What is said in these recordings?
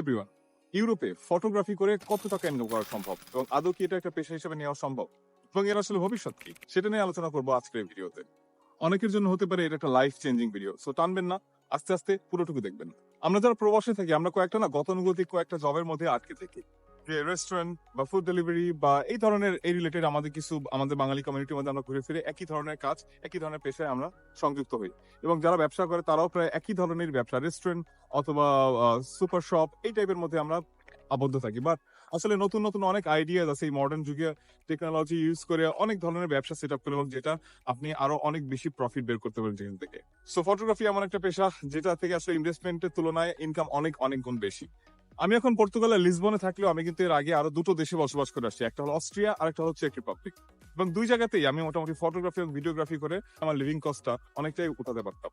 Everyone ইউরোপে photography করে কত টাকা ইনকাম করা সম্ভব এবং আদৌ কি এটা একটা পেশা হিসেবে নেওয়া সম্ভব? এবং এর আসলে ভবিষ্যৎ কি? সেটা নিয়ে আলোচনা করব আজকের ভিডিওতে। অনেকের জন্য হতে পারে এটা একটা লাইফ চেঞ্জিং ভিডিও সো টানবেন না, আস্তে আস্তে পুরোটুকু দেখবেন। আমরা যারা প্রবাসে থাকি, আমরা কয়েকটা না গতানুগতিক কয়েকটা জবের মধ্যে আটকে থাকি। যে রেস্টুরেন্ট বা ফুড ডেলিভারি বা এই ধরনের এই রিলেটেড আমাদের কিছু, আমাদের বাঙালি কমিউনিটির মধ্যে আমরা ঘুরে ফিরে একই ধরনের কাজ, একই ধরনের পেশায় আমরা সংযুক্ত হই। এবং যারা ব্যবসা করে তারাও প্রায় একই ধরনের ব্যবসা রেস্টুরেন্ট অথবা সুপার শপ এই টাইপের মধ্যে আমরা আবদ্ধ থাকি। বাট আসলে নতুন নতুন অনেক আইডিয়া আছে এই মডার্ন যুগে। টেকনোলজি ইউজ করে অনেক ধরনের ব্যবসা সেট আপ করে এবং যেটা আপনি আরও অনেক বেশি প্রফিট বের করতে পারেন যেখান থেকে। সো ফটোগ্রাফি এমন একটা পেশা যেটা থেকে আসলে ইনভেস্টমেন্টের তুলনায় ইনকাম অনেক অনেক গুণ বেশি। আমি এখন পর্তুগালের লিসবনে থাকলেও আমি কিন্তু এর আগে আরও দুটো দেশে বসবাস করে আসছি। একটা হলো অস্ট্রিয়া, আর একটা হলো চেক রিপাবলিক। এবং দুই জায়গাতেই আমি মোটামুটি ফটোগ্রাফি এবং ভিডিওগ্রাফি করে আমার লিভিং কস্টটা অনেকটাই উঠাতে পারতাম।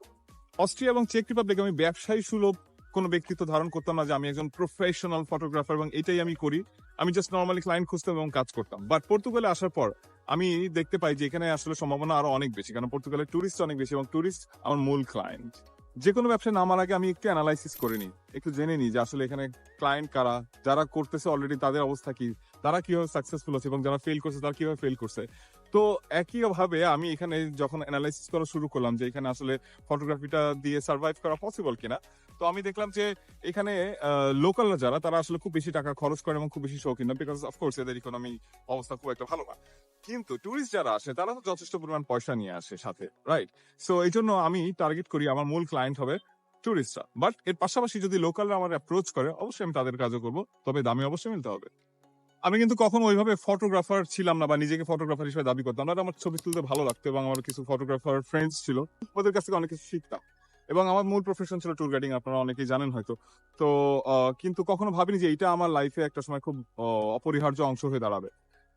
অস্ট্রিয়া এবং চেক রিপাবলিক আমি ব্যবসায়ী সুলভ কোনো ব্যক্তিত্ব ধারণ করতাম না যে আমি একজন প্রফেশনাল ফটোগ্রাফার এবং এটাই আমি করি। আমি জাস্ট নর্মালি ক্লায়েন্ট খুঁজতাম এবং কাজ করতাম। বাট পর্তুগালে আসার পর আমি দেখতে পাই যে এখানে আসলে সম্ভাবনা আরও অনেক বেশি। কারণ পর্তুগালের টুরিস্ট অনেক বেশি এবং টুরিস্ট আমার মূল ক্লায়েন্ট যে কোনো ব্যবসায় নামার আগে আমি একটু অ্যানালাইসিস করে নিই, একটু জেনে নিই যে আসলে এখানে ক্লায়েন্ট কারা, যারা করতেছে অলরেডি তাদের অবস্থা কি, তারা কীভাবে সাকসেসফুল আছে এবং যারা ফেল করছে তারা কীভাবে ফেল করছে। তো একই ভাবে আমি এখানে যখন অ্যানালাইসিস করা শুরু করলাম যে এখানে আসলে ফটোগ্রাফিটা দিয়ে সার্ভাইভ করা পসিবল কিনা, তো আমি দেখলাম যে এখানে লোকালরা যারা, তারা আসলে খুব বেশি টাকা খরচ করে এবং খুব বেশি শৌখিন না বিকজ অফকোর্স এদের ইকোনমি অবস্থা খুব একটা ভালো না। কিন্তু টুরিস্ট যারা আসে, তারা তো যথেষ্ট পরিমাণ পয়সা নিয়ে আসে সাথে রাইট সো এই জন্য আমি টার্গেট করি আমার মূল ক্লায়েন্ট হবে টুরিস্টরা বাট এর পাশাপাশি যদি লোকালরা আমার অ্যাপ্রোচ করে, অবশ্যই আমি তাদের কাজও করব, তবে দামি অবশ্যই মিলতে হবে। আমি কিন্তু কখনো ওইভাবে ফটোগ্রাফার ছিলাম না বা নিজেকে ফটোগ্রাফার হিসেবে দাবি করতাম না। আমার ছবি তুলতে ভালো লাগতো এবং আমার কিছু ফটোগ্রাফার ফ্রেন্ডস ছিল। ওদের কাছ থেকে অনেক কিছু শিখতাম। এবং আমার মূল প্রফেশন ছিল ট্যুর গাইডিং আপনারা অনেকেই জানেন হয়তো। তো কিন্তু কখনো ভাবিনি যে এটা আমার লাইফে একটা সময় খুব অপরিহার্য অংশ হয়ে দাঁড়াবে।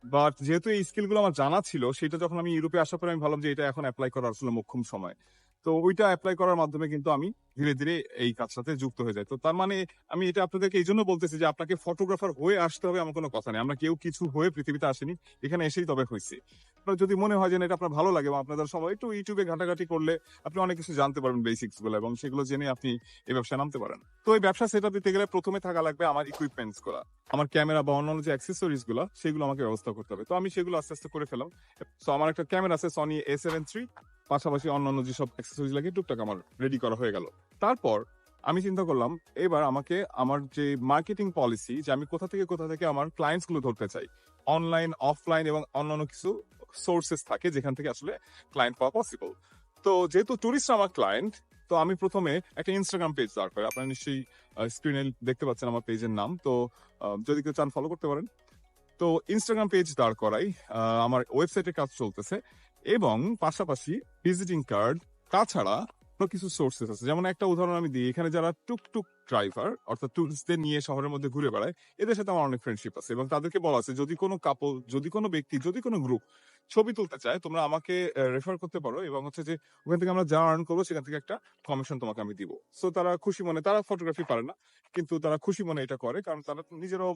বাট যেহেতু এই স্কিলগুলো আমার জানা ছিল, সেটা যখন আমি ইউরোপে আসার পরে আমি ভাবলাম যে এটা এখন অ্যাপ্লাই করার আসলে মোক্ষম সময়। তো ওইটা অ্যাপ্লাই করার মাধ্যমে কিন্তু আমি ধীরে ধীরে এই কাজটাতে যুক্ত হয়ে যাই। তো তার মানে আমি এটা আপনাদেরকে এই জন্য বলতেছি যে আপনাকে ফটোগ্রাফার হয়ে আসতে হবে আমার কোনো কথা নেই। আমরা কেউ কিছু হয়ে পৃথিবীতে আসেনি, এখানে এসেই তবে হয়েছে। আপনার যদি মনে হয় যে এটা আপনার ভালো লাগে বা আপনাদের সময় একটু ইউটিউবে ঘাটাঘাটি করলে আপনি অনেক কিছু জানতে পারবেন বেসিক্সগুলো এবং সেগুলো জেনে আপনি এই ব্যবসায় নামতে পারেন। তো এই ব্যবসা সেটা দিতে গেলে প্রথমে থাকা লাগবে আমার ইকুইপমেন্টসগুলা। আমার ক্যামেরা বা অন্যান্য যে অ্যাক্সেসরিজগুলো, সেগুলো আমাকে ব্যবস্থা করতে হবে। তো আমি সেগুলো আস্তে আস্তে করে ফেলাম তো আমার একটা ক্যামেরা আছে সনি এ সেভেন থ্রি পাশাপাশি অন্যান্য যেসব অ্যাক্সেসরিজ লাগে টুকটাক আমার রেডি করা হয়ে গেল। তারপর আমি চিন্তা করলাম, এবার আমাকে আমার যে মার্কেটিং পলিসি যে আমি কোথা থেকে কোথা থেকে আমার ক্লায়েন্টসগুলো ধরতে চাই অনলাইন অফলাইন এবং অন্যান্য কিছু সোর্সেস থাকে যেখান থেকে আসলে ক্লায়েন্ট পাওয়া পসিবল তো যেহেতু টুরিস্ট আমার ক্লায়েন্ট তো আমি প্রথমে একটা ইনস্টাগ্রাম পেজ দাঁড় করি। আপনারা নিশ্চয়ই স্ক্রিনে দেখতে পাচ্ছেন আমার পেজের নাম। তো যদি কেউ চান ফলো করতে পারেন। তো ইনস্টাগ্রাম পেজ দাঁড় করাই। আমার ওয়েবসাইটে কাজ চলতেছে। এবং পাশাপাশি ভিজিটিং কার্ড তাছাড়া কিছু সোর্সেস আছে। যেমন একটা উদাহরণ আমি দিই, এখানে যারা টুকটুক ড্রাইভার অর্থাৎ টুরিস্টদের নিয়ে শহরের মধ্যে ঘুরে বেড়ায়, এদের সাথে আমার অনেক ফ্রেন্ডশিপ আছে এবং তাদেরকে বলা আছে, যদি কোনো কাপল যদি কোনো ব্যক্তি, যদি কোনো গ্রুপ ছবি তুলতে চায়, তোমরা আমাকে রেফার করতে পারো এবং হচ্ছে যে ওখান থেকে আমরা যা আর্ন করব, সেখান থেকে একটা কমিশন তোমাকে আমি দিব। সো তারা খুশি মনে, তারা ফটোগ্রাফি পারে না, কিন্তু তারা খুশি মনে এটা করে, কারণ তারা নিজেরাও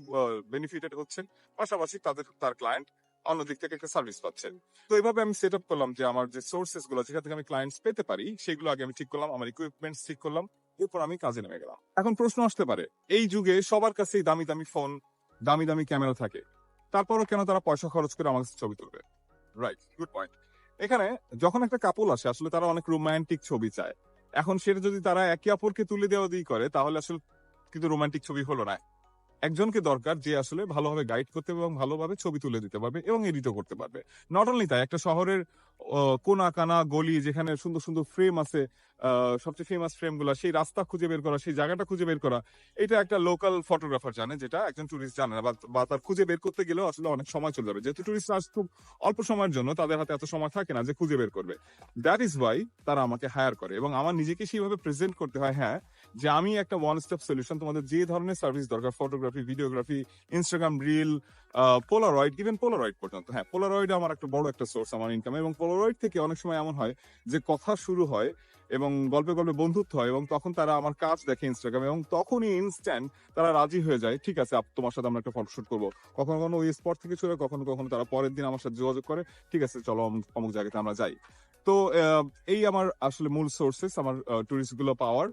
বেনিফিটেড হচ্ছেন। পাশাপাশি তাদের, তার ক্লায়েন্ট অন্য দিক থেকে একটা সার্ভিস পাচ্ছেন। তো এইভাবে আমি সেট আপ করলাম যে আমার যে সোর্সেসগুলো যেখান থেকে আমি ক্লায়েন্টস পেতে পারি, সেগুলো আগে আমি ঠিক করলাম, আমার ইকুইপমেন্টস ঠিক করলাম, এরপর আমি কাজে নেমে গেলাম। এখন প্রশ্ন আসতে পারে, এই যুগে সবার কাছেই দামি দামি ফোন দামি দামি ক্যামেরা থাকে, তারপরও কেন তারা পয়সা খরচ করে আমার কাছে ছবি তুলবে? রাইট গুড পয়েন্ট এখানে যখন একটা কাপল আসে, আসলে তারা অনেক রোমান্টিক ছবি চায়। এখন সেটা যদি তারা একে অপরকে তুলে দেওয়া দিয়ে করে, তাহলে আসলে কিন্তু রোমান্টিক ছবি হলো না। একজনকে দরকার যে আসলে ভালোভাবে গাইড করতে এবং ভালোভাবে ছবি তুলে দিতে পারবে এবং এডিটও করতে পারবে। নট অনলি তাই, একটা শহরের কোনা কানা গলি, যেখানে সুন্দর সুন্দর ফ্রেম আছে সবচেয়ে ফেমাস ফ্রেমগুলা, সেই রাস্তা খুঁজে বের করা, সেই জায়গাটা খুঁজে বের করা, এটা একটা লোকাল ফটোগ্রাফার জানে, যেটা একজন টুরিস্ট জানে না, বা- তার খুঁজে বের করতে গেলেও আসলে অনেক সময় চলে যাবে। যেহেতু টুরিস্ট আজ খুব অল্প সময়ের জন্য, তাদের হাতে এত সময় থাকে না যে খুঁজে বের করবে। দ্যাট ইজ ওয়াই তারা আমাকে হায়ার করে, এবং আমার নিজেকে সেইভাবে প্রেজেন্ট করতে হয় হ্যাঁ যে আমি একটা ওয়ান স্টেপ সলিউশন তোমাদের যে ধরনের সার্ভিস দরকার photography videography Instagram reel Polaroid even Polaroid পর্যন্ত। হ্যাঁ পোলারয়েড আমার একটা বড় একটা সোর্স আমার ইনকাম এবং পোলারয়েড থেকে অনেক সময় এমন হয় যে কথা শুরু হয় এবং গল্পে গল্পে বন্ধুত্ব হয় এবং তখন তারা আমার কাজ দেখে ইনস্টাগ্রাম এবং তখনই ইনস্ট্যান্ট তারা রাজি হয়ে যায়, ঠিক আছে তোমার সাথে আমরা একটা ফটোশুট করব। কখনো কখনো ওই স্পট থেকে চলে কখনো কখনো তারা পরের দিন আমার সাথে যোগাযোগ করে, ঠিক আছে, চলো অমুক জায়গাতে আমরা যাই। তো এই আমার আসলে মূল সোর্সেস আমার টুরিস্টগুলো পাওয়ার।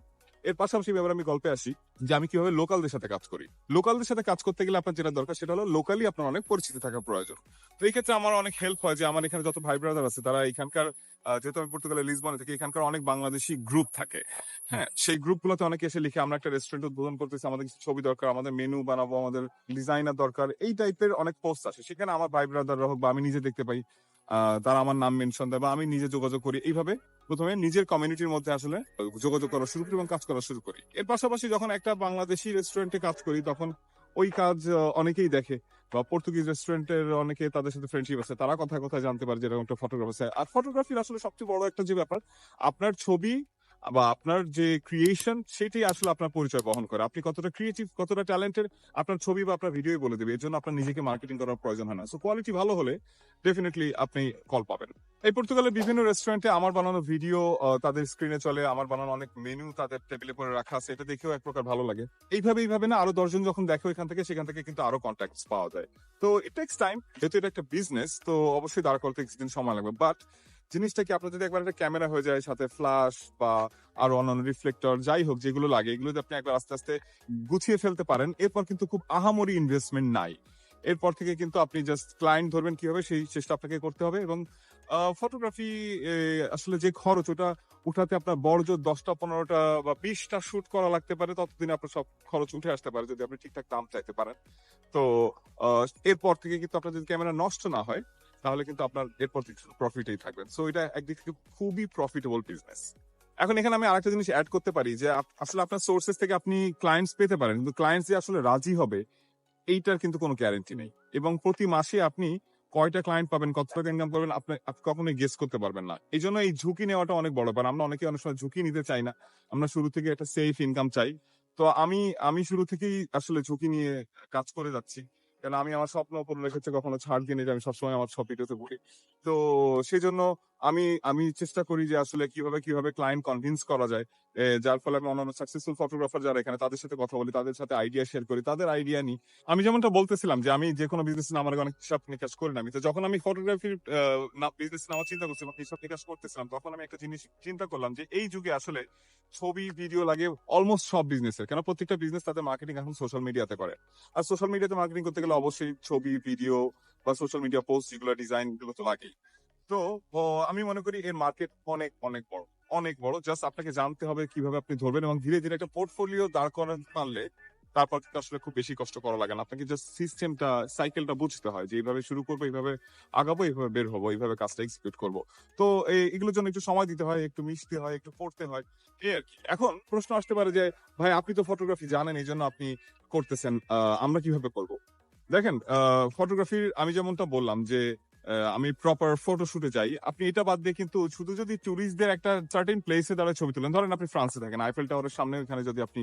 এর পাশাপাশি এবার আমি গল্পে আসি যে আমি কীভাবে লোকালদের সাথে কাজ করি। লোকালদের সাথে কাজ করতে গেলে আপনার যেটা দরকার সেটা হলো লোকালি আপনার অনেক পরিচিতি থাকা প্রয়োজন। তো এই ক্ষেত্রে আমার অনেক হেল্প হয় যে আমার এখানে যত ভাই ব্রাদার আছে তারা এখানকার যেহেতু আমি পর্তুগালের লিসবনে থেকে, এখানকার অনেক বাংলাদেশি গ্রুপ থাকে। হ্যাঁ সেই গ্রুপগুলোতে অনেকে এসে লিখে, আমরা একটা রেস্টুরেন্ট উদ্বোধন করতেছি, আমাদের কিছু ছবি দরকার, আমাদের মেনু বানাবো, আমাদের ডিজাইনার দরকার। এই টাইপের অনেক পোস্ট আসে। সেখানে আমার ভাই ব্রাদার হোক বা আমি নিজে দেখতে পাই তারা আমার নাম মেনশন দেয় বা আমি নিজে যোগাযোগ করি। এইভাবে প্রথমে নিজের কমিউনিটির মধ্যে আসলে যোগাযোগ করা শুরু করি এবং কাজ করা শুরু করি। এর পাশাপাশি যখন একটা বাংলাদেশি রেস্টুরেন্টে কাজ করি, তখন ওই কাজ অনেকেই দেখে বা পর্তুগিজ রেস্টুরেন্টের অনেকে তাদের সাথে ফ্রেন্ডশিপ আছে। তারা কথায় কথায় জানতে পারে যেরকম একটা ফটোগ্রাফার আর ফটোগ্রাফির আসলে সবচেয়ে বড় একটা যে ব্যাপার, আপনার ছবি বা আপনার যে ক্রিয়েশন সেটাই আসলে আপনার পরিচয় বহন করে। আপনি কতটা ক্রিয়েটিভ কতটা ট্যালেন্টেড আপনার ছবি বা আপনার ভিডিওই বলে দেবে। এর জন্য আপনার নিজেকে মার্কেটিং করার প্রয়োজন হয় না। সো কোয়ালিটি ভালো হলে ডেফিনেটলি আপনি কল পাবেন। এই পর্তুগালের বিভিন্ন রেস্টুরেন্টে আমার বানানো ভিডিও তাদের স্ক্রিনে চলে, আমার বানানো অনেক মেনু তাদের টেবিলে পরে রাখা আছে। এটা দেখেও এক প্রকার ভালো লাগে। এইভাবে এইভাবে না, আরও দশজন যখন দেখো এখান থেকে, সেখান থেকে কিন্তু আরও কন্ট্যাক্ট পাওয়া যায়। তো ইট টেক্স টাইম যেহেতু এটা একটা বিজনেস তো অবশ্যই দাঁড় করতে কিছুদিন সময় লাগবে। বাট জিনিসটা কি আপনার যদি একবার একটা ক্যামেরা হয়ে যায়, সাথে ফ্ল্যাশ বা আরও অন্যান্য রিফ্লেক্টর যাই হোক, যেগুলো লাগে, এগুলো যদি আপনি একবার আস্তে আস্তে গুছিয়ে ফেলতে পারেন, এরপর কিন্তু খুব আহামরি ইনভেস্টমেন্ট নাই। এরপর থেকে কিন্তু আপনি জাস্ট ক্লায়েন্ট ধরবেন কীভাবে, সেই চেষ্টা আপনাকে করতে হবে এবং ফটোগ্রাফি আসলে যে খরচ, ওটা উঠাতে আপনার বড় জোর দশটা, পনেরোটা বা বিশটা শুট করা লাগতে পারে, ততদিন আপনার সব খরচ উঠে আসতে পারে, যদি আপনি ঠিকঠাক দাম চাইতে পারেন। তো এরপর থেকে কিন্তু আপনার যদি ক্যামেরা নষ্ট না হয় তাহলে কিন্তু আপনার এরপর প্রফিটেই থাকবেন সো এটা একদিক থেকে খুবই প্রফিটেবল বিজনেস এখন এখানে আমি আরেকটা জিনিস অ্যাড করতে পারি যে আসলে আপনার সোর্সেস থেকে আপনি ক্লায়েন্টস পেতে পারেন, কিন্তু ক্লায়েন্টস যে আসলে রাজি হবে, এইটার কিন্তু কোনো গ্যারেন্টি নেই। এবং প্রতি মাসে আপনি কয়টা ক্লায়েন্ট পাবেন, কত টাকা ইনকাম করবেন, আপনি কখনোই গেস করতে পারবেন না। এই জন্য এই ঝুঁকি নেওয়াটা অনেক বড় ব্যাপার আমরা অনেকে অনেক সময় ঝুঁকি নিতে চাই না। আমরা শুরু থেকে একটা সেফ ইনকাম চাই। তো আমি আমি শুরু থেকেই আসলে ঝুঁকি নিয়ে কাজ করে যাচ্ছি। কারণ আমি আমার স্বপ্ন পূরণের ক্ষেত্রে কখনো ছাড় যে আমি সবসময় আমার সব ভিডিওতে বলি তো সেই জন্য আমি আমি চেষ্টা করি যে আসলে কীভাবে কীভাবে ক্লায়েন্ট কনভিন্স করা যায়। যার ফলে আমি অন্যান্য সাকসেসফুল ফটোগ্রাফার যারা এখানে, তাদের সাথে কথা বলি, তাদের সাথে আইডিয়া শেয়ার করি, তাদের আইডিয়া নিই। আমি যেমনটা বলতেছিলাম যে আমি যে কোনো বিজনেস নামার অনেক হিসাব নিকাশ করি না আমি। তো যখন আমি ফটোগ্রাফির বিজনেস নামার চিন্তা করছিলাম হিসাব নিকাশ করতেছিলাম, তখন আমি একটা জিনিস চিন্তা করলাম যে এই যুগে আসলে ছবি ভিডিও লাগে অলমোস্ট সব বিজনেসের কেন? প্রত্যেকটা বিজনেস তাদের মার্কেটিং এখন সোশ্যাল মিডিয়াতে করে। আর সোশ্যাল মিডিয়াতে মার্কেটিং করতে গেলে অবশ্যই ছবি ভিডিও বা সোশ্যাল মিডিয়া পোস্ট যেগুলো ডিজাইনগুলো তো লাগেই। তো আমি মনে করি এর মার্কেট অনেক অনেক বড় অনেক বড়। জাস্ট আপনাকে জানতে হবে কীভাবে আপনি ধরবেন এবং ধীরে ধীরে একটা পোর্টফোলিও দাঁড় করাতে পারলে তারপর কিন্তু আসলে খুব বেশি কষ্ট করা লাগে না। আপনাকে জাস্ট সিস্টেমটা সাইকেলটা বুঝতে হয় যে এইভাবে শুরু করব, এইভাবে আগাবো, এইভাবে বের হব, এইভাবে কাজটা এক্সিকিউট করব। তো এই- এগুলোর জন্য একটু সময় দিতে হয়, একটু মিশতে হয়, একটু পড়তে হয়, এই আর কি। এখন প্রশ্ন আসতে পারে যে, ভাই, আপনি তো ফটোগ্রাফি জানেন এই জন্য আপনি করতেছেন আমরা কীভাবে করব? দেখেন ফটোগ্রাফির আমি যেমনটা বললাম যে আমি প্রপার ফটোশুটে যাই। আপনি এটা বাদ দিয়ে কিন্তু শুধু যদি ট্যুরিস্টদের একটা সার্টেন প্লেসে দ্বারা ছবি তুলেন, ধরেন আপনি ফ্রান্সে থাকেন আইফেল টাওয়ারের সামনে ওখানে যদি আপনি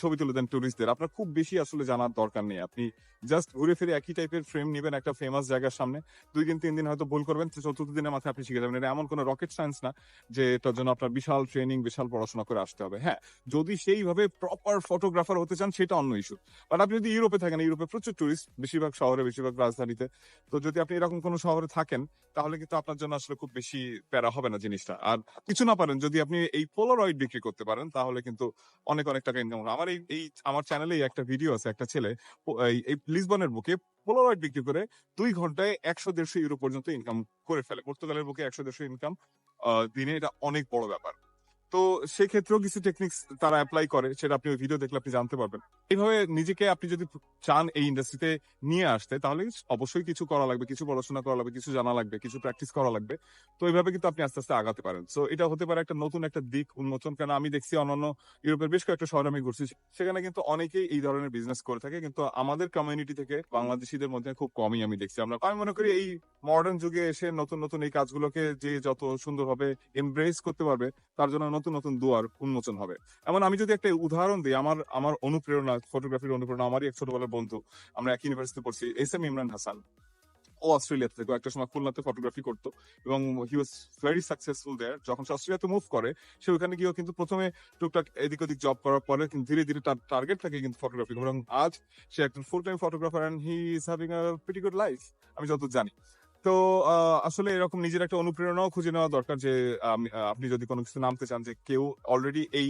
ছবি তুলে দেন ট্যুরিস্টদের আপনার খুব বেশি আসলে জানার দরকার নেই। আপনি জাস্ট ঘুরে ফিরে একই টাইপের ফ্রেম নেবেন একটা ফেমাস জায়গার সামনে। দুই দিন, তিন দিন হয়তো ভুল করবেন চতুর্থ দিনের মাথায় আপনি শিখে যাবেন। এটা এমন কোনো রকেট সায়েন্স না যে এটার জন্য আপনার বিশাল ট্রেনিং বিশাল পড়াশোনা করে আসতে হবে। হ্যাঁ যদি সেইভাবে প্রপার ফটোগ্রাফার হতে চান, সেটা অন্য ইস্যু বাট আপনি যদি ইউরোপে থাকেন, ইউরোপে প্রচুর টুরিস্ট বেশিরভাগ শহরে, বেশিরভাগ রাজধানীতে, তো যদি আপনি এরকম কোনো শহরে থাকেন, তাহলে কিন্তু আপনার জন্য আসলে খুব বেশি প্যারা হবে না জিনিসটা। আর কিছু না পারেন, যদি আপনি এই পোলারয়েড বিক্রি করতে পারেন, তাহলে কিন্তু অনেক অনেক টাকা ইনকাম আমার এই আমার চ্যানেলে একটা ভিডিও আছে, একটা ছেলে এই লিসবনের বুকে পোলারয়েড বিক্রি করে দুই ঘন্টায় একশো দেড়শো ইউরো পর্যন্ত ইনকাম করে ফেলে। পর্তুগালের বুকে একশো দেড়শো ইনকাম দিনে এটা অনেক বড় ব্যাপার। তো সেক্ষেত্রেও কিছু টেকনিক্স তারা অ্যাপ্লাই করে, সেটা আপনি ওই ভিডিও দেখলে আপনি জানতে পারবেন। এইভাবে নিজেকে আপনি যদি চান এই ইন্ডাস্ট্রিতে নিয়ে আসতে, তাহলে অবশ্যই কিছু করা লাগবে, কিছু পড়াশোনা করা লাগবে, কিছু জানা লাগবে, কিছু প্র্যাকটিস করা লাগবে। তো এইভাবে কিন্তু আপনি আস্তে আস্তে আগাতে পারেন। সো এটা হতে পারে একটা নতুন একটা দিক উন্মোচন, কেন আমি দেখছি অন্যান্য ইউরোপের বেশ কয়েকটা শহরে আমি ঘুরছি, সেখানে কিন্তু অনেকেই এই ধরনের বিজনেস করে থাকে। কিন্তু আমাদের কমিউনিটি থেকে বাংলাদেশিদের মধ্যে খুব কমই আমি দেখছি। আমরা, আমি মনে করি এই মডার্ন যুগে এসে নতুন নতুন এই কাজগুলোকে যে যত সুন্দরভাবে এমব্রেস করতে পারবে, তার জন্য নতুন নতুন দুয়ার উন্মোচন হবে। এমন আমি যদি একটা উদাহরণ দিই, আমার আমার অনুপ্রেরণা ফটোগ্রাফির অনুপ্রেরণা আমারই এক ছোটবেলার বন্ধু, আমরা এক ইউনিভার্সিটি পড়ছি এস এম ইমরান হাসান। ও অস্ট্রেলিয়া থেকে একটা সময় খুলনাতে ফটোগ্রাফি করতো এবং হি ওয়াজ ভেরি সাকসেসফুল দেয়ার যখন সে অস্ট্রেলিয়াতে মুভ করে, সে ওখানে গিয়েও কিন্তু প্রথমে টুকটাক এদিক ওদিক জব করার পরে কিন্তু ধীরে ধীরে তার টার্গেট থাকে কিন্তু ফটোগ্রাফি এবং আজ সে একজন full time photographer and he is having a pretty good life আমি যত জানি। তো আসলে এরকম নিজের একটা অনুপ্রেরণাও খুঁজে নেওয়া দরকার যে আপনি যদি কোনো কিছু নামতে চান যে, কেউ অলরেডি এই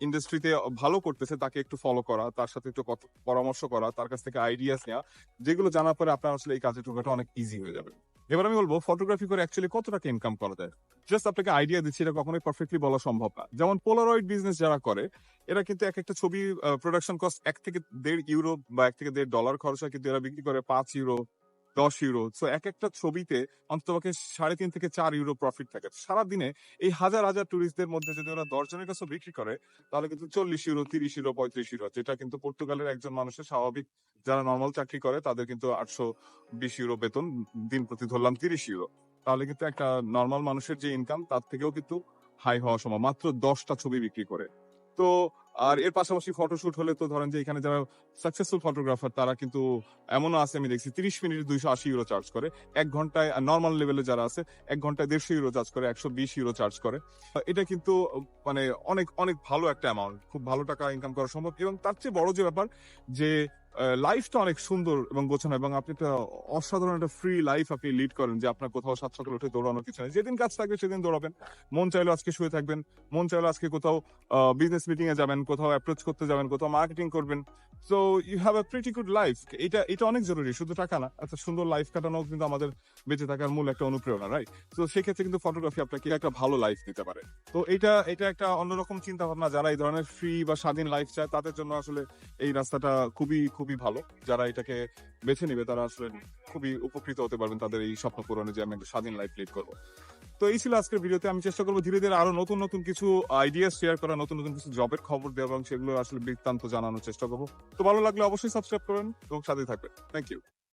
ইন্ডাস্ট্রিতে ভালো করতেছে, তাকে একটু ফলো করা, তার সাথে একটু পরামর্শ করা, তার কাছ থেকে আইডিয়াস নেওয়া, যেগুলো জানার পরে আপনার আসলে এই কাজের ঢোকাটা অনেক ইজি হয়ে যাবে। এবার আমি বলব ফটোগ্রাফি করে অ্যাকচুয়ালি কত টাকা ইনকাম করা যায়? জাস্ট আপনাকে আইডিয়া দিচ্ছি, এটা কখনোই পারফেক্টলি বলা সম্ভব না। যেমন পোলারয়েড বিজনেস যারা করে, এরা কিন্তু এক একটা ছবি প্রোডাকশন কস্ট এক থেকে দেড় ইউরো বা এক থেকে দেড় ডলার খরচ হয় কিন্তু এরা বিক্রি করে পাঁচ ইউরো দশ ইউরো। সো এক একটা ছবিতে অন্ততপক্ষে সাড়ে তিন থেকে চার ইউরো প্রফিট থাকে। সারা দিনে এই হাজার হাজার টুরিস্টদের মধ্যে যদি ওরা দশ জনের কাছে বিক্রি করে, তাহলে কিন্তু চল্লিশ ইউরো, তিরিশ ইউরো, পঁয়ত্রিশ ইউরো, যেটা কিন্তু পর্তুগালের একজন মানুষের স্বাভাবিক যারা নর্মাল চাকরি করে, তাদের কিন্তু আটশো বিশ ইউরো বেতন, দিন প্রতি ধরলাম তিরিশ ইউরো। তাহলে কিন্তু একটা নর্মাল মানুষের যে ইনকাম তার থেকেও কিন্তু হাই হওয়া সম্ভব। মাত্র দশটা ছবি বিক্রি করে। তো আর এর পাশাপাশি ফটোশুট হলে তো ধরেন যে এখানে যারা সাকসেসফুল ফটোগ্রাফার তারা কিন্তু এমনও আছে, আমি দেখছি, তিরিশ মিনিট দুইশো আশি ইউরো চার্জ করে। এক ঘন্টায় নর্মাল লেভেলে যারা আছে, এক ঘন্টায় দেড়শো ইউরো চার্জ করে, একশো বিশ ইউরো চার্জ করে। এটা কিন্তু মানে অনেক অনেক ভালো একটা অ্যামাউন্ট খুব ভালো টাকা ইনকাম করা সম্ভব। এবং তার চেয়ে বড় যে ব্যাপার, যে লাইফটা অনেক সুন্দর এবং গোছানো এবং আপনি একটা অসাধারণ একটা ফ্রি লাইফ আপনি লিড করেন যে আপনার কোথাও সাত সকালে উঠে দৌড়ানোর কিছু নেই। যেদিন কাজ থাকবে সেদিন দৌড়াবেন। মন চাইলো আজকে শুয়ে থাকবেন। মন চাইলো আজকে কোথাও বিজনেস মিটিং এ যাবেন, কোথাও অ্যাপ্রোচ করতে যাবেন, কোথাও মার্কেটিং করবেন। So you have a pretty good life এটা এটা অনেক জরুরি, শুধু টাকা না। একটা সুন্দর লাইফ কাটানো কিন্তু আমাদের বেঁচে থাকার মূল একটা অনুপ্রেরণা রাইট তো সেক্ষেত্রে কিন্তু ফটোগ্রাফি আপনাকে একটা ভালো লাইফ দিতে পারে। তো এটা এটা একটা অন্যরকম চিন্তা ভাবনা যারা এই ধরনের ফ্রি বা স্বাধীন লাইফ চায়, তাদের জন্য আসলে এই রাস্তাটা খুবই খুবই ভালো। যারা এটাকে বেছে নিবে তারা আসলে খুবই উপকৃত হতে পারবেন তাদের এই স্বপ্ন পূরণে যে আমি একটা স্বাধীন লাইফ লিড করব। তো এই ছিল আজকের ভিডিওতে। আমি চেষ্টা করব ধীরে ধীরে আরও নতুন নতুন কিছু আইডিয়া শেয়ার করা নতুন নতুন কিছু জবের খবর দেওয়া এবং সেগুলো আসলে বৃত্তান্ত জানানোর চেষ্টা করব। তো ভালো লাগলে অবশ্যই সাবস্ক্রাইব করবেন এবং সাথে থাকবেন। Thank you